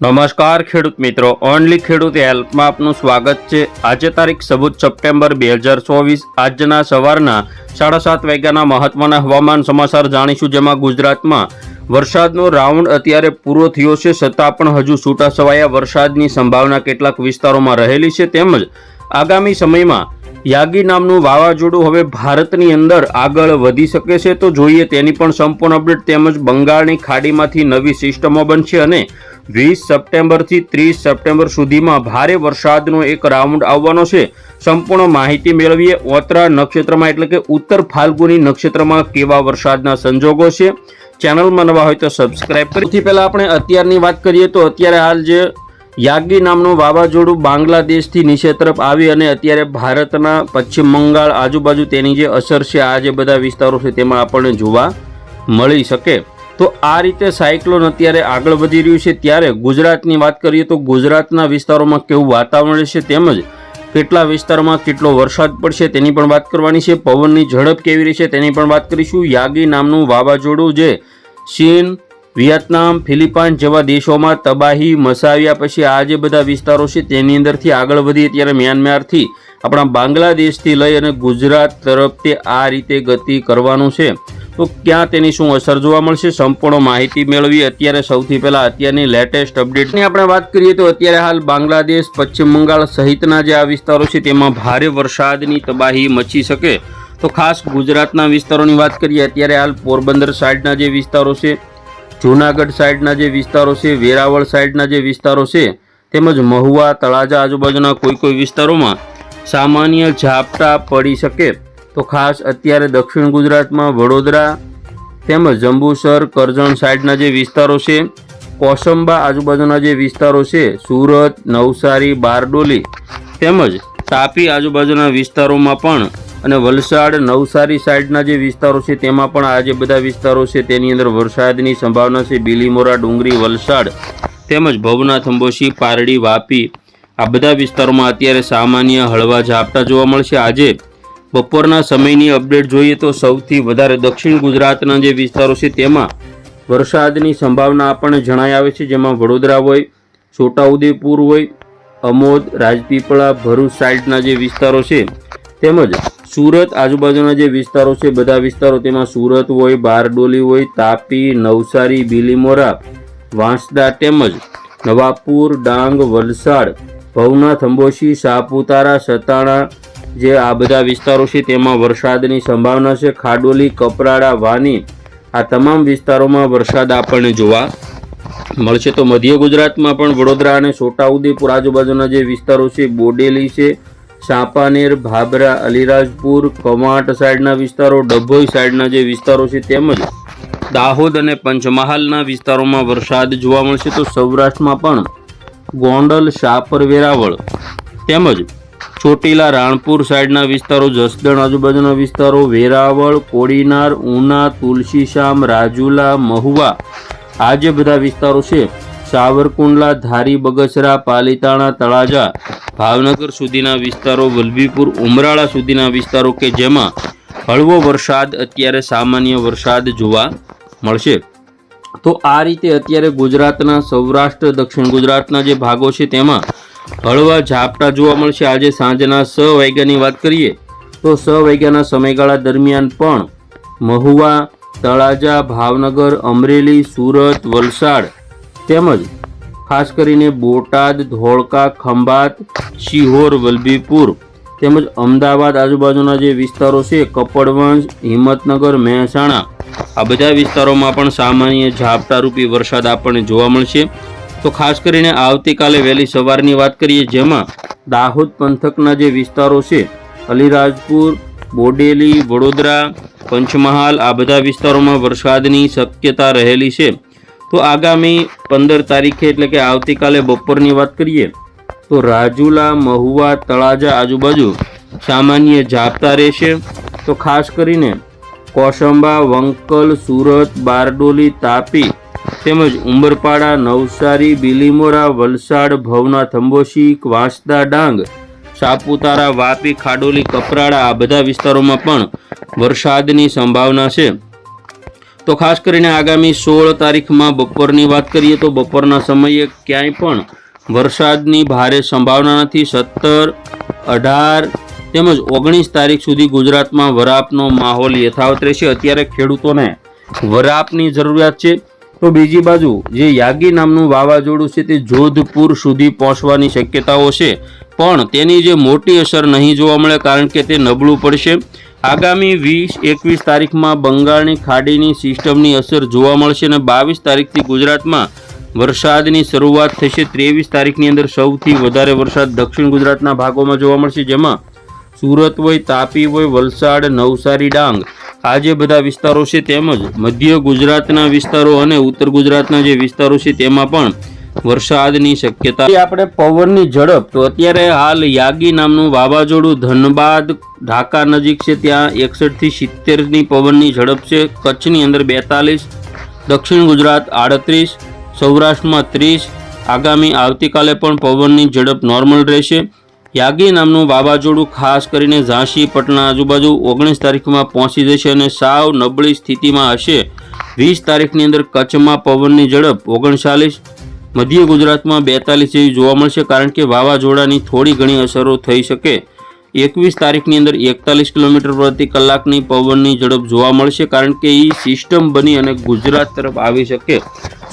નમસ્કાર ખેડૂત મિત્રો. ઓનલી ખેડૂત હેલ્પમાં આપનું સ્વાગત છે. આજે તારીખ ચૌદ સપ્ટેમ્બર બે હજાર ચોવીસ. આજના સવારના સાડા સાત વાગ્યાના મહત્વના હવામાન સમાચાર જાણીશું, જેમાં ગુજરાતમાં વરસાદનો રાઉન્ડ અત્યારે પૂરો થયો છે. છતાં પણ હજુ છૂટાછવાયા વરસાદની સંભાવના કેટલાક વિસ્તારોમાં રહેલી છે. તેમજ આગામી સમયમાં યાગી નામનું વાવાઝોડું હવે ભારતની અંદર આગળ વધી શકે છે. તો જોઈએ તેની પણ સંપૂર્ણ અપડેટ તેમજ બંગાળની ખાડીમાંથી નવી સિસ્ટમો બનશે અને વીસ સપ્ટેમ્બરથી ત્રીસ સપ્ટેમ્બર સુધીમાં ભારે વરસાદનો એક રાઉન્ડ આવવાનો છે. સંપૂર્ણ માહિતી મેળવીએ ઓતરા નક્ષત્રમાં, એટલે કે ઉત્તર ફાલ્ગુની નક્ષત્રમાં કેવા વરસાદના સંજોગો છે. ચેનલમાં નવા હોય તો સબસ્ક્રાઈબ કરી. પહેલાં આપણે અત્યારની વાત કરીએ તો અત્યારે હાલ જે યાગી નામનું વાવાઝોડું બાંગ્લાદેશથી નીચે તરફ આવી અને અત્યારે ભારતના પશ્ચિમ બંગાળ આજુબાજુ તેની જે અસર છે, આ જે બધા વિસ્તારો છે, તેમાં આપણને જોવા મળી શકે. તો આ રીતે સાયક્લોન અત્યારે આગળ વધી રહ્યું છે. ત્યારે ગુજરાતની વાત કરીએ તો ગુજરાતના વિસ્તારોમાં કેવું વાતાવરણ છે તેમજ કેટલા વિસ્તારમાં કેટલો વરસાદ પડશે તેની પણ વાત કરવાની છે. પવનની ઝડપ કેવી રહેશે તેની પણ વાત કરીશું. યાગી નામનું વાવાઝોડું જે ચીન વિયેતનામ ફિલિપાઇન જેવા દેશોમાં તબાહી મચાવ્યા પછી આ જે બધા વિસ્તારો છે તેની અંદરથી આગળ વધીએ ત્યારે મ્યાનમારથી આપણા બાંગ્લાદેશથી લઈ અને ગુજરાત તરફ તે આ રીતે ગતિ કરવાનું છે. તો ક્યાં તેની શું અસર જોવા મળશે સંપૂર્ણ માહિતી મેળવી અત્યારે સૌથી પહેલાં અત્યારની લેટેસ્ટ અપડેટની આપણે વાત કરીએ તો અત્યારે હાલ બાંગ્લાદેશ, પશ્ચિમ બંગાળ સહિતના જે આ વિસ્તારો છે તેમાં ભારે વરસાદની તબાહી મચી શકે. તો ખાસ ગુજરાતના વિસ્તારોની વાત કરીએ, અત્યારે હાલ પોરબંદર સાઈડના જે વિસ્તારો છે જૂનાગઢ સાઈડના જે વિસ્તારો છે, વેરાવળ સાઈડના જે વિસ્તારો છે, તેમજ મહુવા, તળાજા આજુબાજુના કોઈ કોઈ વિસ્તારોમાં સામાન્ય ઝાપટા પડી શકે. તો ખાસ અત્યારે દક્ષિણ ગુજરાતમાં વડોદરા તેમજ જંબુસર, કરજણ સાઈડના જે વિસ્તારો છે, કોસંબા આજુબાજુના જે વિસ્તારો છે, સુરત, નવસારી, બારડોલી તેમજ તાપી આજુબાજુના વિસ્તારોમાં પણ અને વલસાડ નવસારી સાઈડના જે વિસ્તારો છે, તેમાં પણ આ જે બધા વિસ્તારો છે, તેની અંદર વરસાદની સંભાવના છે. બીલીમોરા, ડુંગરી, વલસાડ તેમજ ભવનાથ, અંબોશી, પારડી, વાપી આ બધા વિસ્તારોમાં અત્યારે સામાન્ય હળવા ઝાપટા જોવા મળશે. આજે બપોરના સમયની અપડેટ જોઈએ તો સૌથી વધારે દક્ષિણ ગુજરાતના જે વિસ્તારો છે, તેમાં વરસાદની સંભાવના આપણને જણાઈ આવે છે. જેમાં વડોદરા હોય, છોટાઉદેપુર હોય, અમોદ, રાજપીપળા, ભરૂચ સાઈડના જે વિસ્તારો છે, તેમજ સુરત આજુબાજુના જે વિસ્તારો છે, બધા વિસ્તારો તેમાં સુરત હોય, બારડોલી હોય, તાપી, નવસારી, બિલીમોરા, વાંસદા તેમજ નવાપુર, ડાંગ, વલસાડ ભવનાથ અંબોશી સાપુતારા, સતાણા જે આ બધા વિસ્તારો છે, તેમાં વરસાદની સંભાવના છે. ખાડોલી, કપરાડા, વાની આ તમામ વિસ્તારોમાં વરસાદ આપણને જોવા મળશે. તો મધ્ય ગુજરાતમાં પણ વડોદરા અને છોટાઉદેપુર આજુબાજુના જે વિસ્તારો છે, બોડેલી છે ચાંપાનેર ભાભરા અલીરાજપુર, કવાંટ સાઈડના વિસ્તારો, ડભોઈ સાઈડના જે વિસ્તારો છે તેમજ દાહોદ અને પંચમહાલના વિસ્તારોમાં વરસાદ જોવા મળશે તો સૌરાષ્ટ્રમાં પણ ગોંડલ શાપર વેરાવળ તેમજ ચોટીલા, રાણપુર સાઈડના વિસ્તારો, જસદણ આજુબાજુના વિસ્તારો, વેરાવળ, કોડીનાર, ઉના, તુલસીશામ, રાજુલા, મહુવા આ જે બધા વિસ્તારો છે સાવરકુંડલા, ધારી, બગસરા, પાલીતાણા, તળાજા, ભાવનગર સુધીના વિસ્તારો, વલભીપુર, ઉમરાળા સુધીના વિસ્તારો કે જેમાં હળવો વરસાદ અત્યારે સામાન્ય વરસાદ જોવા મળશે. તો આ રીતે અત્યારે ગુજરાતના સૌરાષ્ટ્ર, દક્ષિણ ગુજરાતના જે ભાગો છે તેમાં હળવા ઝાપટા જોવા મળશે. આજે સાંજના છ વાગ્યાની વાત કરીએ તો છ વાગ્યાના સમયગાળા દરમિયાન પણ મહુવા, તળાજા, ભાવનગર, અમરેલી, સુરત, વલસાડ તેમજ ખાસ કરીને બોટાદ, ધોળકા, ખંભાત, શિહોર, વલભીપુર તેમજ અમદાવાદ આજુબાજુના જે વિસ્તારો છે કપડવંશ હિંમતનગર, મહેસાણા, આ બધા વિસ્તારોમાં પણ સામાન્ય ઝાપટારૂપી વરસાદ આપણને જોવા મળશે. તો ખાસ કરીને આવતીકાલે વહેલી સવારની વાત કરીએ, જેમાં દાહોદ પંથકના જે વિસ્તારો છે, અલીરાજપુર, બોડેલી, વડોદરા, પંચમહાલ, આ બધા વિસ્તારોમાં વરસાદની શક્યતા રહેલી છે. તો આગામી પંદર તારીખે એટલે કે આવતીકાલે બપોરની વાત કરીએ, તો રાજુલા, મહુવા, તળાજા આજુબાજુ સામાન્ય ઝાપટા રહેશે. તો ખાસ કરીને કોસંબા, વંકલ, સુરત, બારડોલી, તાપી તેમજ ઉંબરપાડા, નવસારી, બિલીમોરા, વલસાડ ભવના અંબોશી વાંસદા, ડાંગ, સાપુતારા, વાપી, ખાડોલી, કપરાડા આ બધા વિસ્તારોમાં પણ વરસાદની સંભાવના છે. તો ખાસ કરીને આગામી સોળ તારીખમાં બપોરની વાત કરીએ તો બપોરના સમયે ક્યાંય પણ વરસાદની ભારે સંભાવના નથી. સત્તર, અઢાર તેમજ ઓગણીસ તારીખ સુધી ગુજરાતમાં વરાપનો માહોલ યથાવત રહેશે. અત્યારે ખેડૂતોને વરાપની જરૂરિયાત છે. તો બીજી બાજુ જે યાગી નામનું વાવાઝોડું છે તે જોધપુર સુધી પહોંચવાની શક્યતાઓ છે. પણ તેની જે મોટી અસર નહીં જોવા મળે કારણ કે તે નબળું પડશે. આગામી વીસ, એકવીસ તારીખમાં બંગાળની ખાડીની સિસ્ટમની અસર જોવા મળશે અને બાવીસ તારીખથી ગુજરાતમાં વરસાદની શરૂઆત થશે. ત્રેવીસ તારીખની અંદર સૌથી વધારે વરસાદ દક્ષિણ ગુજરાતના ભાગોમાં જોવા મળશે, જેમાં સુરત હોય, તાપી હોય, વલસાડ, નવસારી, ડાંગ આ જે બધા વિસ્તારો છે તેમજ મધ્ય ગુજરાતના વિસ્તારો અને ઉત્તર ગુજરાતના જે વિસ્તારો છે તેમાં પણ વરસાદની શક્યતા. આપણે પવનની ઝડપ. તો અત્યારે હાલ યાગી નામનું વાવાઝોડું ધનબાદ, ઢાકા નજીક છે. ત્યાં એકસઠથી સિત્તેરની પવનની ઝડપ છે. કચ્છની અંદર બેતાલીસ, દક્ષિણ ગુજરાત આડત્રીસ, સૌરાષ્ટ્રમાં ત્રીસ. આગામી આવતીકાલે પણ પવનની ઝડપ નોર્મલ રહેશે. યાગી નામનું વાવાઝોડું ખાસ કરીને ઝાંસી, પટના આજુબાજુ ઓગણીસ તારીખમાં પહોંચી જશે અને સાવ નબળી સ્થિતિમાં હશે. વીસ તારીખની અંદર કચ્છમાં પવનની ઝડપ ઓગણચાલીસ મધ્ય ગુજરાતમાં બેતાલીસ જેવી જોવા મળશે કારણ કે વાવાઝોડાની થોડી ઘણી અસરો થઈ શકે. એકવીસ તારીખની અંદર એકતાલીસ કિલોમીટર પ્રતિ કલાકની પવનની ઝડપ જોવા મળશે કારણ કે એ સિસ્ટમ બની અને ગુજરાત તરફ આવી શકે.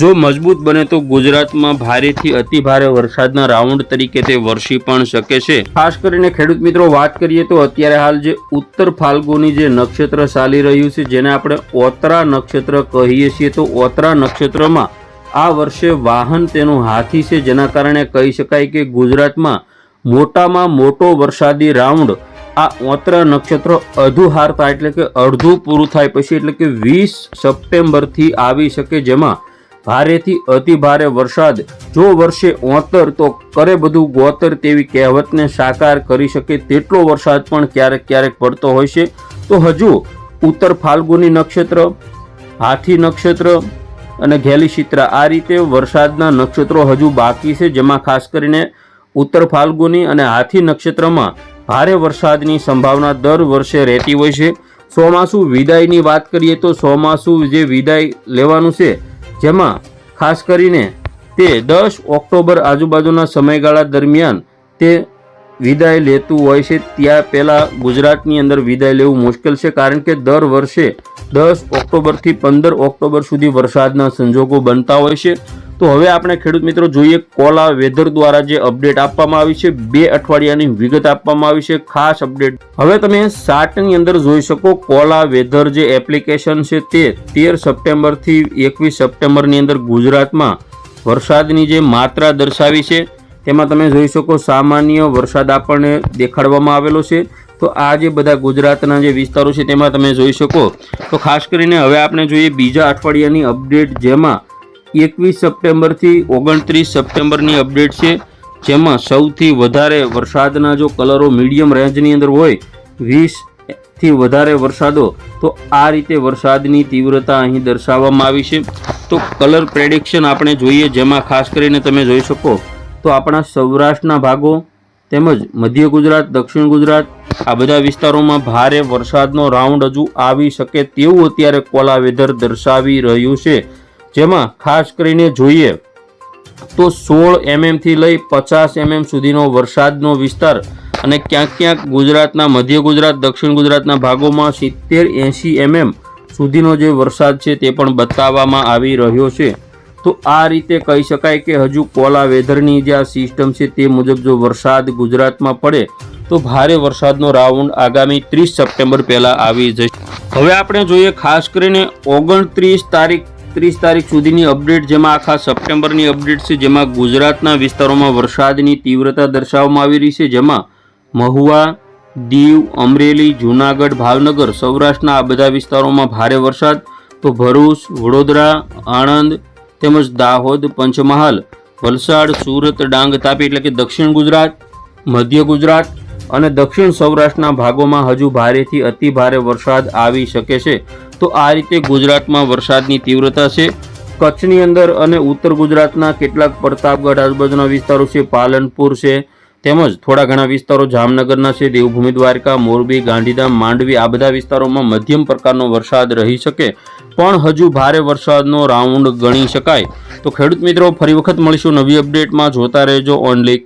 જો મજબૂત બને તો ગુજરાતમાં ભારેથી અતિ ભારે વરસાદના રાઉન્ડ તરીકે તે વરસી પણ શકે છે. ખાસ કરીને ખેડૂત મિત્રો, વાત કરીએ તો અત્યારે હાલ જે ઉત્તર ફાલ્ગુની જે નક્ષત્ર ચાલી રહ્યું છે, જેને આપણે ઓતરા નક્ષત્ર કહીએ છીએ, તો ઓતરા નક્ષત્રમાં આ વર્ષે વાહન તેનું હાથી છે. જેના કારણે કહી શકાય કે ગુજરાતમાં મોટામાં મોટો વરસાદી રાઉન્ડ આ ઓત્ર નક્ષત્ર અધું થાય એટલે કે અડધું પૂરું થાય પછી એટલે કે વીસ સપ્ટેમ્બરથી આવી શકે જેમાં ભારેથી અતિ ભારે વરસાદ. જો વર્ષે ઓતર તો કરે બધું ગોતર તેવી કહેવતને સાકાર કરી શકે તેટલો વરસાદ પણ ક્યારેક ક્યારેક પડતો હોય છે. તો હજુ ઉત્તર ફાલ્ગુની નક્ષત્ર, હાથી નક્ષત્ર અને ઘેલીશિત્રા આ રીતે વરસાદના નક્ષત્રો હજુ બાકી છે, જેમાં ખાસ કરીને ઉત્તર ફાલ્ગુની અને હાથી નક્ષત્રમાં ભારે વરસાદની સંભાવના દર વર્ષે રહેતી હોય છે. ચોમાસુ વિદાયની વાત કરીએ તો ચોમાસુ જે વિદાય લેવાનું છે, જેમાં ખાસ કરીને તે દસ ઓક્ટોબર આજુબાજુના સમયગાળા દરમિયાન તે વિદાય લેતું હોય છે, ત્યાં પહેલાં ગુજરાતની અંદર વિદાય લેવું મુશ્કેલ છે, કારણ કે દર વર્ષે દસ ઓક્ટોબરથી પંદર ઓક્ટોબર સુધી વરસાદના સંજોગો બનતા હોય છે. તો હવે આપણે ખેડૂત મિત્રો જોઈએ, કોલા વેધર દ્વારા જે અપડેટ આપવામાં આવી છે, બે અઠવાડિયાની વિગત આપવામાં આવી છે, ખાસ અપડેટ. હવે તમે સાતની અંદર જોઈ શકો, કોલા વેધર જે એપ્લિકેશન છે તે તેર સપ્ટેમ્બરથી એકવીસ સપ્ટેમ્બરની અંદર ગુજરાતમાં વરસાદની જે માત્રા દર્શાવી છે. તેમાં તમે જોઈ શકો સામાન્ય વરસાદ આપણને દેખાડવામાં આવેલો છે. તો આ જે બધા ગુજરાતના જે વિસ્તારો છે તેમાં તમે જોઈ શકો. તો ખાસ કરીને હવે આપણે જોઈએ બીજા અઠવાડિયાની અપડેટ જેમાં એકવીસ સપ્ટેમ્બરથી ઓગણત્રીસ સપ્ટેમ્બરની અપડેટ છે. જેમાં સૌથી વધારે વરસાદના જો કલરો મીડિયમ રેન્જની અંદર હોય, વીસથી વધારે વરસાદો, તો આ રીતે વરસાદની તીવ્રતા અહીં દર્શાવવામાં આવી છે. તો કલર પ્રેડિક્શન આપણે જોઈએ, જેમાં ખાસ કરીને તમે જોઈ શકો તો આપણા સૌરાષ્ટ્રના ભાગો તેમજ મધ્ય ગુજરાત, દક્ષિણ ગુજરાત, આ બધા વિસ્તારોમાં ભારે વરસાદનો રાઉન્ડ હજુ આવી શકે તેવું અત્યારે કોલા વેધર દર્શાવી રહ્યું છે. જેમાં ખાસ કરીને જોઈએ તો સોળ એમએમથી લઈ પચાસ એમએમ સુધીનો વરસાદનો વિસ્તાર અને ક્યાંક ક્યાંક ગુજરાતના મધ્ય ગુજરાત, દક્ષિણ ગુજરાતના ભાગોમાં સિત્તેર એંશી એમએમ સુધીનો જે વરસાદ છે તે પણ બતાવવામાં આવી રહ્યો છે. તો આ રીતે કહી શકાય કે હજુ કોલા વેધરની જે આ સિસ્ટમ છે તે મુજબ જો વરસાદ ગુજરાતમાં પડે, તો ભારે વરસાદનો રાઉન્ડ આગામી ત્રીસ સપ્ટેમ્બર પહેલાં આવી જશે. હવે આપણે જોઈએ ખાસ કરીને ઓગણત્રીસ તારીખ, ત્રીસ તારીખ સુધીની અપડેટ જેમાં આખા સપ્ટેમ્બરની અપડેટ છે, જેમાં ગુજરાતના વિસ્તારોમાં વરસાદની તીવ્રતા દર્શાવવામાં આવી રહી છે, જેમાં મહુવા, દીવ, અમરેલી, જૂનાગઢ, ભાવનગર, સૌરાષ્ટ્રના આ બધા વિસ્તારોમાં ભારે વરસાદ, તો ભરૂચ, વડોદરા, આણંદ તેમજ દાહોદ, પંચમહાલ, વલસાડ, સુરત, ડાંગ, તાપી એટલે કે દક્ષિણ ગુજરાત, મધ્ય ગુજરાત અને દક્ષિણ સૌરાષ્ટ્રના ભાગોમાં હજુ ભારેથી અતિ ભારે વરસાદ આવી શકે છે. તો આ રીતે ગુજરાતમાં વરસાદની તીવ્રતા છે. કચ્છની અંદર અને ઉત્તર ગુજરાતના કેટલાક પ્રતાપગઢ, આજુબાજુના વિસ્તારો છે. પાલનપુર છે. તેમજ થોડા ઘણા વિસ્તારો જામનગરના છે, દેવભૂમિ દ્વારકા, મોરબી, ગાંધીધામ, માંડવી, આ બધા વિસ્તારોમાં મધ્યમ પ્રકારનો વરસાદ રહી શકે. પણ હજુ ભારે વરસાદનો રાઉન્ડ ગણી શકાય. તો ખેડૂત મિત્રો, ફરી વખત મળીશું નવી અપડેટમાં. જોતા રહેજો ઓનલી